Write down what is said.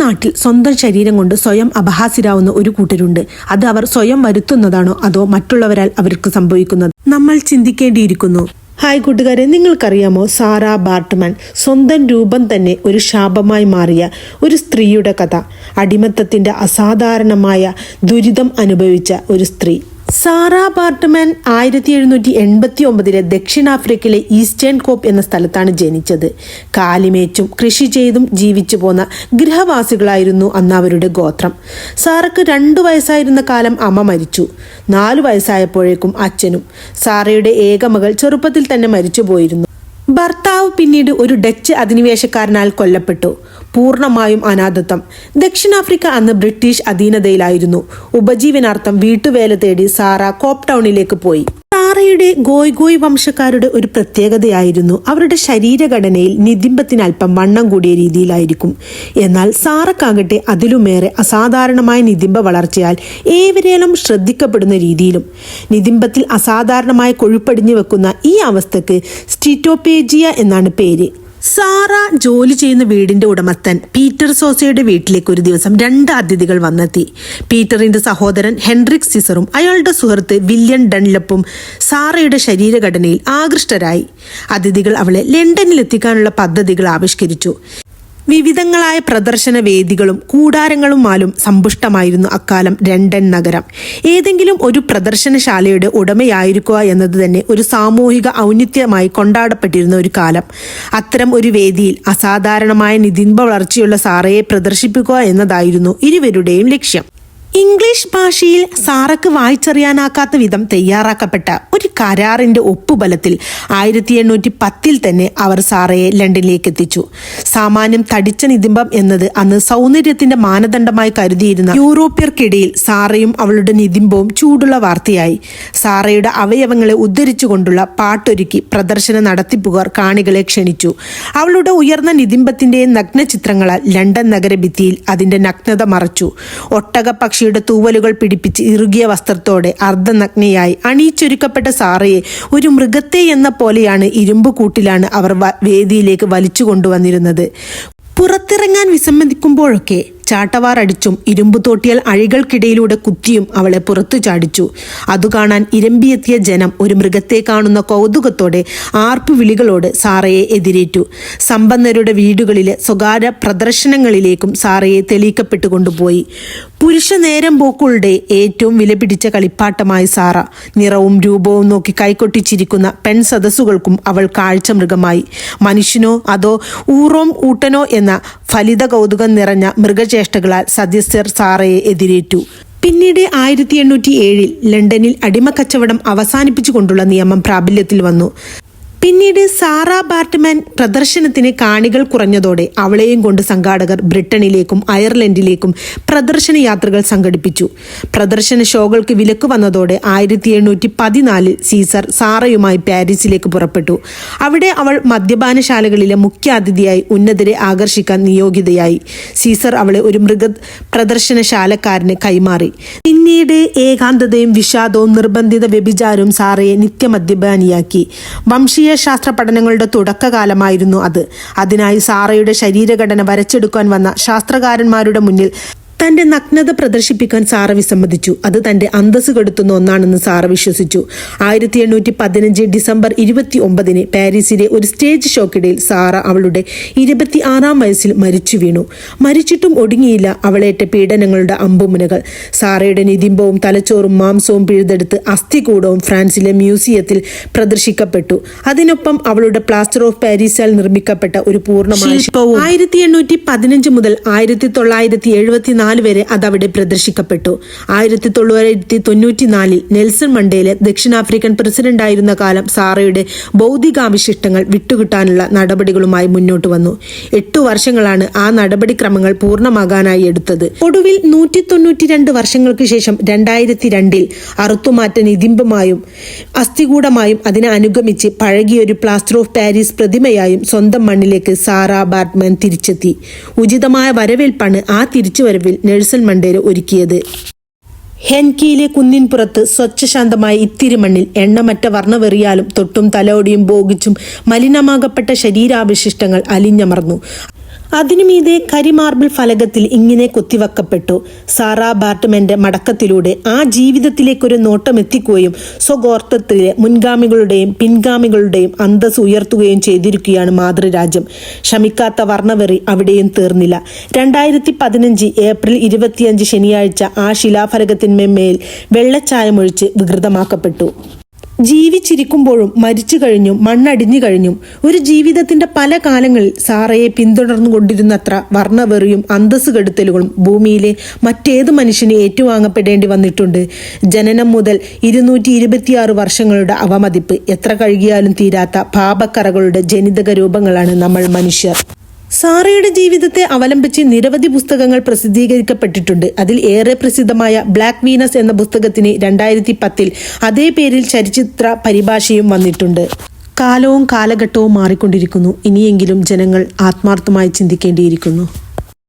നാട്ടിൽ സ്വന്തം ശരീരം കൊണ്ട് സ്വയം അപഹാസ്യരാവുന്ന ഒരു കൂട്ടരുണ്ട്. അത് അവർ സ്വയം വരുത്തുന്നതാണോ അതോ മറ്റുള്ളവരാൽ അവർക്ക് സംഭവിക്കുന്നത്? നമ്മൾ ചിന്തിക്കേണ്ടിയിരിക്കുന്നു. ഹായ് കൂട്ടുകാരെ നിങ്ങൾക്കറിയാമോ? സാറ ബാർട്ട്മാൻ സ്വന്തം രൂപം തന്നെ ഒരു ശാപമായി മാറിയ ഒരു സ്ത്രീയുടെ കഥ. അടിമത്തത്തിന്റെ അസാധാരണമായ ദുരിതം അനുഭവിച്ച ഒരു സ്ത്രീ. സാറ ബാർട്ട്മാൻ ആയിരത്തി എഴുന്നൂറ്റി എൺപത്തി ഒമ്പതിലെ ദക്ഷിണാഫ്രിക്കയിലെ ഈസ്റ്റേൺ കോപ്പ് എന്ന സ്ഥലത്താണ് ജനിച്ചത്. കാലിമേച്ചും കൃഷി ചെയ്തും ജീവിച്ചു പോന്ന ഗൃഹവാസികളായിരുന്നു അന്ന് അവരുടെ ഗോത്രം. സാറക്ക് രണ്ടു വയസ്സായിരുന്ന കാലം അമ്മ മരിച്ചു. നാലു വയസ്സായപ്പോഴേക്കും അച്ഛനും. സാറയുടെ ഏക മകൾ ചെറുപ്പത്തിൽ തന്നെ മരിച്ചു പോയിരുന്നു ഭർത്താവ് പിന്നീട് ഒരു ഡച്ച് അധിനിവേശക്കാരനാൽ കൊല്ലപ്പെട്ടു. പൂർണമായും അനാഥത്വം. ദക്ഷിണാഫ്രിക്ക അന്ന് ബ്രിട്ടീഷ് അധീനതയിലായിരുന്നു. ഉപജീവനാർത്ഥം വീട്ടുവേല തേടി സാറ കോപ് ടൗണിലേക്ക് പോയി. സാറയുടെ ഗോയ് ഗോയ് വംശക്കാരുടെ ഒരു പ്രത്യേകതയായിരുന്നു അവരുടെ ശരീരഘടനയിൽ നിതിമ്പത്തിന് അല്പം വണ്ണം കൂടിയ രീതിയിലായിരിക്കും. എന്നാൽ സാറക്കാകട്ടെ അതിലുമേറെ അസാധാരണമായ നിതിംബ വളർച്ചയാൽ ഏവരേലും ശ്രദ്ധിക്കപ്പെടുന്ന രീതിയിലും. നിതിംബത്തിൽ അസാധാരണമായ കൊഴുപ്പടിഞ്ഞു വെക്കുന്ന ഈ അവസ്ഥക്ക് സ്റ്റിറ്റോപേജിയ എന്നാണ് പേര്. സാറ ജോലി ചെയ്യുന്ന വീടിന്റെ ഉടമസ്ഥൻ പീറ്റർ സോസയുടെ വീട്ടിലേക്ക് ഒരു ദിവസം രണ്ട് അതിഥികൾ വന്നെത്തി. പീറ്ററിന്റെ സഹോദരൻ ഹെൻറിക് സിസറും അയാളുടെ സുഹൃത്ത് വില്യൻ ഡൺലപ്പും സാറയുടെ ശരീരഘടനയിൽ ആകൃഷ്ടരായി. അതിഥികൾ അവളെ ലണ്ടനിൽ എത്തിക്കാനുള്ള പദ്ധതികൾ ആവിഷ്കരിച്ചു. വിവിധങ്ങളായ പ്രദർശന വേദികളും കൂടാരങ്ങളുമാലും സമ്പുഷ്ടമായിരുന്നു അക്കാലം രണ്ടൻ നഗരം. ഏതെങ്കിലും ഒരു പ്രദർശനശാലയുടെ ഉടമയായിരിക്കുക എന്നത് തന്നെ ഒരു സാമൂഹിക ഔന്നിത്യമായി കൊണ്ടാടപ്പെട്ടിരുന്ന ഒരു കാലം. അത്തരം ഒരു വേദിയിൽ അസാധാരണമായ നിതിൻബ വളർച്ചയുള്ള സാറയെ പ്രദർശിപ്പിക്കുക എന്നതായിരുന്നു ഇരുവരുടെയും ലക്ഷ്യം. ഇംഗ്ലീഷ് ഭാഷയിൽ സാറക്ക് വായിച്ചറിയാനാക്കാത്ത വിധം തയ്യാറാക്കപ്പെട്ട ഒരു കരാറിന്റെ ഒപ്പുബലത്തിൽ ആയിരത്തി എണ്ണൂറ്റി പത്തിൽ തന്നെ അവർ സാറയെ ലണ്ടനിലേക്ക് എത്തിച്ചു സാമാന്യം തടിച്ച നിതിംബം എന്നത് അന്ന് സൗന്ദര്യത്തിന്റെ മാനദണ്ഡമായി കരുതിയിരുന്ന യൂറോപ്യർക്കിടയിൽ സാറയും അവളുടെ നിതിംബവും ചൂടുള്ള വാർത്തയായി. സാറയുടെ അവയവങ്ങളെ ഉദ്ധരിച്ചുകൊണ്ടുള്ള പാട്ടൊരുക്കി പ്രദർശനം നടത്തിപ്പുകാർ കാണികളെ ക്ഷണിച്ചു. അവളുടെ ഉയർന്ന നിതിംബത്തിന്റെയും നഗ്നചിത്രങ്ങളാൽ ലണ്ടൻ നഗരഭിത്തിയിൽ അതിന്റെ നഗ്നത മറച്ചു. ഒട്ടക പക്ഷിയുടെ തൂവലുകൾ പിടിപ്പിച്ച് ഇറുകിയ വസ്ത്രത്തോടെ അർദ്ധനഗ്നയായി അണിയിച്ചൊരുക്കപ്പെട്ട സാറയെ ഒരു മൃഗത്തെ എന്ന പോലെയാണ് ഇരുമ്പ് കൂട്ടിലാണ് അവർ വേദിയിലേക്ക് വലിച്ചു കൊണ്ടുവന്നിരുന്നത് പുറത്തിറങ്ങാൻ വിസമ്മതിക്കുമ്പോഴൊക്കെ ചാട്ടവാർ അടിച്ചും ഇരുമ്പു തോട്ടിയാൽ അഴികൾക്കിടയിലൂടെ കുത്തിയും അവളെ പുറത്തു ചാടിച്ചു. അതു കാണാൻ ഇരമ്പിയെത്തിയ ജനം ഒരു മൃഗത്തെ കാണുന്ന കൗതുകത്തോടെ ആർപ്പു വിളികളോട് സാറയെ എതിരേറ്റു. സമ്പന്നരുടെ വീടുകളിലെ സ്വകാര്യ പ്രദർശനങ്ങളിലേക്കും സാറയെ തെളിയിക്കപ്പെട്ടുകൊണ്ടുപോയി. പുരുഷ നേരം പോക്കുകളുടെ ഏറ്റവും വിലപിടിച്ച കളിപ്പാട്ടമായി സാറ. നിറവും രൂപവും നോക്കി കൈകൊട്ടിച്ചിരിക്കുന്ന പെൺ സദസ്സുകൾക്കും അവൾ കാഴ്ച മൃഗമായി. മനുഷ്യനോ അതോ ഊറോം ഊട്ടനോ എന്ന ഫലിത കൗതുകം നിറഞ്ഞ മൃഗചേഷ്ടകളാൽ സദസ്യർ സാറയെ എതിരേറ്റു. പിന്നീട് ആയിരത്തി എണ്ണൂറ്റി ഏഴിൽ ലണ്ടനിൽ അടിമക്കച്ചവടം അവസാനിപ്പിച്ചുകൊണ്ടുള്ള നിയമം പ്രാബല്യത്തിൽ വന്നു. പിന്നീട് സാറ ബാർട്ട്മാൻ പ്രദർശനത്തിന് കാണികൾ കുറഞ്ഞതോടെ അവളെയും കൊണ്ട് സംഘാടകർ ബ്രിട്ടനിലേക്കും അയർലൻഡിലേക്കും പ്രദർശന യാത്രകൾ സംഘടിപ്പിച്ചു. പ്രദർശന ഷോകൾക്ക് വിലക്ക് വന്നതോടെ ആയിരത്തി എണ്ണൂറ്റി പതിനാലിൽ സീസർ സാറയുമായി പാരീസിലേക്ക് പുറപ്പെട്ടു. അവിടെ അവൾ മദ്യപാനശാലകളിലെ മുഖ്യാതിഥിയായി ഉന്നതരെ ആകർഷിക്കാൻ നിയോഗിതയായി. സീസർ അവളെ ഒരു മൃഗ പ്രദർശനശാലക്കാരന് കൈമാറി. പിന്നീട് ഏകാന്തതയും വിഷാദവും നിർബന്ധിത വ്യഭിചാരവും സാറയെ നിത്യമദ്യപാനിയാക്കി. വംശീയ ശാസ്ത്ര പഠനങ്ങളുടെ തുടക്കകാലമായിരുന്നു അത്. അതിനായി സാറയുടെ ശരീരഘടന വരച്ചെടുക്കാൻ വന്ന ശാസ്ത്രകാരന്മാരുടെ മുന്നിൽ തന്റെ നഗ്നത പ്രദർശിപ്പിക്കാൻ സാറ വിസമ്മതിച്ചു. അത് തന്റെ അന്തസ് കെടുത്തുന്ന ഒന്നാണെന്ന് സാറ വിശ്വസിച്ചു. ആയിരത്തി എണ്ണൂറ്റി പതിനഞ്ച് ഡിസംബർ ഇരുപത്തി ഒമ്പതിന് പാരീസിലെ ഒരു സ്റ്റേജ് ഷോക്കിടയിൽ സാറ അവളുടെ ഇരുപത്തി ആറാം വയസ്സിൽ മരിച്ചു വീണു. മരിച്ചിട്ടും ഒടുങ്ങിയില്ല അവളേറ്റ പീഡനങ്ങളുടെ അമ്പുമുനകൾ. സാറയുടെ നിതിമ്പവും തലച്ചോറും മാംസവും പിഴുതെടുത്ത് അസ്ഥികൂടവും ഫ്രാൻസിലെ മ്യൂസിയത്തിൽ പ്രദർശിക്കപ്പെട്ടു. അതിനൊപ്പം അവളുടെ പ്ലാസ്റ്റർ ഓഫ് പാരീസാൽ നിർമ്മിക്കപ്പെട്ട ഒരു ശില്പവും. ആയിരത്തി എണ്ണൂറ്റി പതിനഞ്ച് മുതൽ ആയിരത്തി തൊള്ളായിരത്തി എഴുപത്തിനാല് വരെ അതവിടെ പ്രദർശിക്കപ്പെട്ടു. ആയിരത്തി തൊള്ളായിരത്തി തൊണ്ണൂറ്റിനാലിൽ നെൽസൺ മണ്ടേല ദക്ഷിണാഫ്രിക്കൻ പ്രസിഡന്റായിരുന്ന കാലം സാറയുടെ ഭൗതികാവശിഷ്ടങ്ങൾ വിട്ടുകിട്ടാനുള്ള നടപടികളുമായി മുന്നോട്ട് വന്നു. എട്ടു വർഷങ്ങളാണ് ആ നടപടിക്രമങ്ങൾ പൂർണമാകാനായി എടുത്തത്. ഒടുവിൽ നൂറ്റി തൊണ്ണൂറ്റി രണ്ട് വർഷങ്ങൾക്ക് ശേഷം രണ്ടായിരത്തി രണ്ടിൽ അറുത്തുമാറ്റ നിതിംബമായും അസ്ഥികൂടമായും അതിനെ അനുഗമിച്ച് പഴകിയൊരു പ്ലാസ്റ്റർ ഓഫ് പാരീസ് പ്രതിമയായും സ്വന്തം മണ്ണിലേക്ക് സാറ ബാർട്ട്മാൻ തിരിച്ചെത്തി. ഉചിതമായ വരവേൽപ്പാണ് ആ തിരിച്ചുവരവിൽ നെൽസൺ മണ്ടേര ഒരുക്കിയത്. ഹെൻകിയിലെ കുന്നിൻപുറത്ത് സ്വച്ഛശാന്തമായ ഇത്തിരി മണ്ണിൽ എണ്ണമറ്റ വർണവെറിയാലും തൊട്ടും തലോടിയും ബോഗിച്ചും മലിനമാകപ്പെട്ട ശരീരാവശിഷ്ടങ്ങൾ അലിഞ്ഞമർന്നു. അതിനുമീതെ കരിമാർബിൾ ഫലകത്തിൽ ഇങ്ങനെ കൊത്തിവക്കപ്പെട്ടു. സാറാ ബാർട്ട്മെന്റെ മടക്കത്തിലൂടെ ആ ജീവിതത്തിലേക്കൊരു നോട്ടം എത്തിക്കുകയും സ്വഗോർത്തത്തിലെ മുൻഗാമികളുടെയും പിൻഗാമികളുടെയും അന്തസ് ഉയർത്തുകയും ചെയ്തിരിക്കുകയാണ് മാതൃരാജ്യം. ശമിക്കാത്ത വർണവെറി അവിടെയും തീർന്നില്ല. രണ്ടായിരത്തി പതിനഞ്ച് ഏപ്രിൽ ഇരുപത്തിയഞ്ച് ശനിയാഴ്ച ആ ശിലാഫലകത്തിന്മേൽ വെള്ളച്ചായമൊഴിച്ച് വികൃതമാക്കപ്പെട്ടു. ജീവിച്ചിരിക്കുമ്പോഴും മരിച്ചു കഴിഞ്ഞും മണ്ണടിഞ്ഞു കഴിഞ്ഞും ഒരു ജീവിതത്തിന്റെ പല കാലങ്ങളിൽ സാറയെ പിന്തുടർന്നുകൊണ്ടിരുന്നത്ര വർണവെറിയും അന്തസ് കെടുത്തലുകളും ഭൂമിയിലെ മറ്റേത് മനുഷ്യനെ ഏറ്റുവാങ്ങപ്പെടേണ്ടി വന്നിട്ടുണ്ട്. ജനനം മുതൽ ഇരുന്നൂറ്റി ഇരുപത്തിയാറ് വർഷങ്ങളുടെ അവമതിപ്പ് എത്ര കഴുകിയാലും തീരാത്ത പാപക്കറകളുടെ ജനിതക രൂപങ്ങളാണ് നമ്മൾ മനുഷ്യർ. സാറയുടെ ജീവിതത്തെ അവലംബിച്ച് നിരവധി പുസ്തകങ്ങൾ പ്രസിദ്ധീകരിക്കപ്പെട്ടിട്ടുണ്ട്. അതിൽ ഏറെ പ്രസിദ്ധമായ ബ്ലാക്ക് വീനസ് എന്ന പുസ്തകത്തിന് രണ്ടായിരത്തി പത്തിൽ അതേ പേരിൽ ചരിചിത്ര പരിഭാഷയും വന്നിട്ടുണ്ട്. കാലവും കാലഘട്ടവും മാറിക്കൊണ്ടിരിക്കുന്നു. ഇനിയെങ്കിലും ജനങ്ങൾ ആത്മാർത്ഥമായി ചിന്തിക്കേണ്ടിയിരിക്കുന്നു.